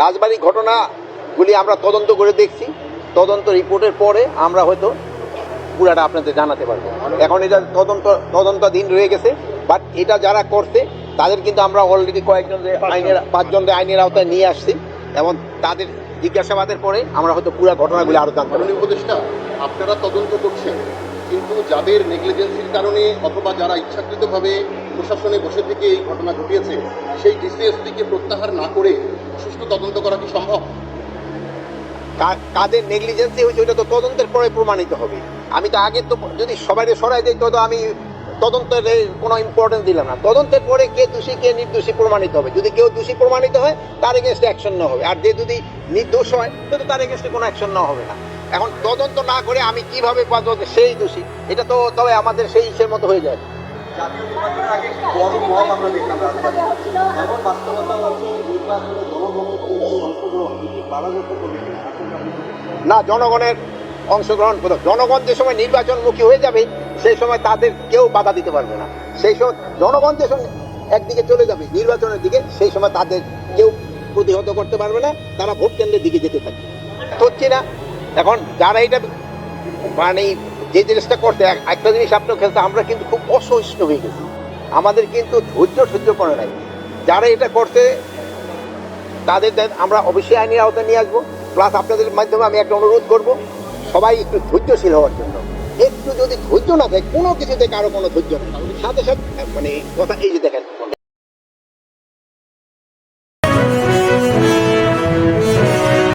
রাজবাড়ি ঘটনাগুলি আমরা তদন্ত করে দেখছি। তদন্ত রিপোর্টের পরে আমরা হয়তো পুরাটা আপনাদের জানাতে পারব। এখন এটা তদন্ত, তদন্তাধীন রয়ে গেছে বাট এটা যারা করছে, তাদের কিন্তু আমরা অলরেডি কয়েকজন আইনের পাঁচজনদের আইনের আওতায় নিয়ে আসছি, এবং তাদের জিজ্ঞাসাবাদের পরে আমরা হয়তো পুরো ঘটনাগুলি আরও জানতে মাননীয় উপদেষ্টা আপনারা তদন্ত করছেন কিন্তু যাদের নেগলিজেন্সির কারণে অথবা যারা ইচ্ছাকৃতভাবে প্রশাসনে বসে থেকে এই ঘটনা ঘটিয়েছে সেই ডিসিএসপিকে প্রত্যাহার না করে সুষ্ঠু তদন্ত করা কি সম্ভব? কাদের নেগলিজেন্সি হয়েছে ওটা তো তদন্তের পরে প্রমাণিত হবে। আমি তো আগে তো যদি সবাই সরাই দিই তো আমি তদন্তের কোনো ইম্পর্টেন্স দিলাম না। তদন্তের পরে কে দোষী কে নির্দোষী প্রমাণিত হবে। যদি কেউ দোষী প্রমাণিত হয় তার এগেনস্টে অ্যাকশন নেওয়া হবে। আর যে যদি নির্দোষ হয় তো তার এগেনস্টে কোনো অ্যাকশন নেওয়া হবে না। এখন তদন্ত না করে আমি কীভাবে পাবো সেই দোষী? এটা তো তবে আমাদের সেই ইসের মতো হয়ে যায়? না জনগণের অংশগ্রহণ জনগণ যে সময় নির্বাচনমুখী হয়ে যাবে সেই সময় তাদের কেউ বাধা দিতে পারবে না। সেই সময় জনগণ যে একদিকে চলে যাবে নির্বাচনের দিকে, সেই সময় তাদের কেউ প্রতিহত করতে পারবে না, তারা ভোট কেন্দ্রের দিকে যেতে থাকবে হচ্ছে না, এখন যারা এটা মানে যে জিনিসটা করতে একটা জিনিস আপনার খেলতে আমরা কিন্তু খুব অসহিষ্ণু হয়ে গেছি। আমাদের কিন্তু ধৈর্য সহ্য করে নাই। যারা এটা করতে তাদের আমরা অবশ্যই আইনের আওতায় নিয়ে আসব। প্লাস আপনাদের মাধ্যমে আমি একটা অনুরোধ করব, সবাই একটু ধৈর্যশীল হওয়ার জন্য। একটু যদি ধৈর্য না থাকে, কোনো কিছুতে কারও কোনো ধৈর্য নেই। সাথে সাথে মানে কথা এই যে দেখেন